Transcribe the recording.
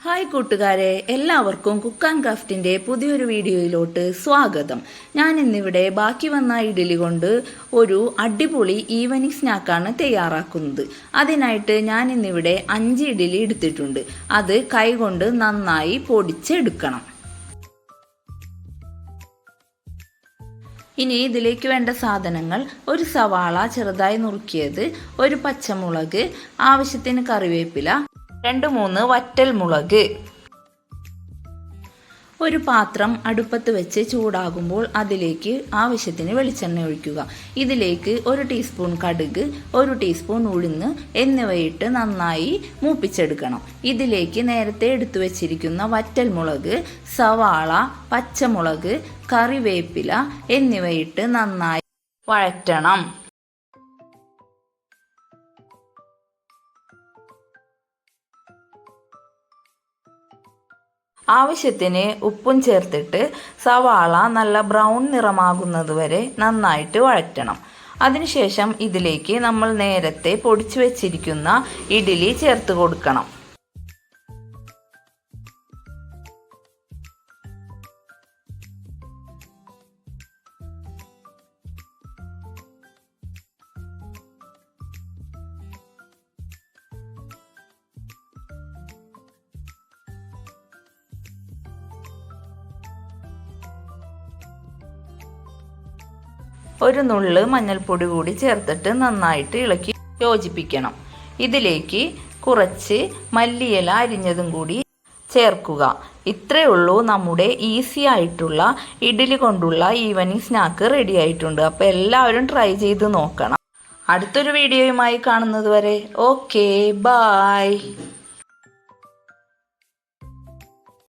Hi കൂട്ടുകാരെ എല്ലാവർക്കും cook and ക്രാഫ്റ്റിന്റെ പുതിയൊരു വീഡിയോയിലോട്ട് സ്വാഗതം. ഞാൻ ഇന്നിവിടെ ബാക്കി വന്ന ഇഡലി കൊണ്ട് ഒരു അടിപൊളി ഈവനിങ് സ്നാക്കാണ് തയ്യാറാക്കുന്നത്. അതിനായിട്ട് ഞാൻ ഇന്നിവിടെ അഞ്ച് ഇഡലി എടുത്തിട്ടുണ്ട്. അത് കൈകൊണ്ട് നന്നായി പൊടിച്ചെടുക്കണം. ഇനി ഇതിലേക്ക് വേണ്ട സാധനങ്ങൾ ഒരു സവാള ചെറുതായി നുറുക്കിയത് ഒരു പച്ചമുളക് ആവശ്യത്തിന് കറിവേപ്പില രണ്ട് മൂന്ന് വറ്റൽ മുളക്. ഒരു പാത്രം അടുപ്പത്ത് വെച്ച് ചൂടാകുമ്പോൾ അതിലേക്ക് ആവശ്യത്തിന് വെളിച്ചെണ്ണ ഒഴിക്കുക. ഇതിലേക്ക് ഒരു ടീസ്പൂൺ കടുക് ഒരു ടീസ്പൂൺ ഉഴുന്ന് എന്നിവയിട്ട് നന്നായി മൂപ്പിച്ചെടുക്കണം. ഇതിലേക്ക് നേരത്തെ എടുത്തു വെച്ചിരിക്കുന്ന വറ്റൽ മുളക് സവാള പച്ചമുളക് കറിവേപ്പില എന്നിവയിട്ട് നന്നായി വഴറ്റണം. ആവശ്യത്തിന് ഉപ്പും ചേർത്തിട്ട് സവാള നല്ല ബ്രൗൺ നിറമാകുന്നത് വരെ നന്നായിട്ട് വഴറ്റണം. അതിനുശേഷം ഇതിലേക്ക് നമ്മൾ നേരത്തെ പൊടിച്ചു വെച്ചിരിക്കുന്ന ഇഡ്ഡലി ചേർത്ത് കൊടുക്കണം. ഒരു നുള്ള് മഞ്ഞൾപ്പൊടി കൂടി ചേർത്തിട്ട് നന്നായിട്ട് ഇളക്കി യോജിപ്പിക്കണം. ഇതിലേക്ക് കുറച്ച് മല്ലിയില അരിഞ്ഞതും കൂടി ചേർക്കുക. ഇത്രയേ ഉള്ളൂ നമ്മുടെ ഈസി ആയിട്ടുള്ള ഇഡ്ഡലി കൊണ്ടുള്ള ഈവനിങ് സ്നാക്ക് റെഡി ആയിട്ടുണ്ട്. അപ്പോൾ എല്ലാവരും ട്രൈ ചെയ്ത് നോക്കണം. അടുത്തൊരു വീഡിയോയുമായി കാണുന്നത് വരെ. Okay bye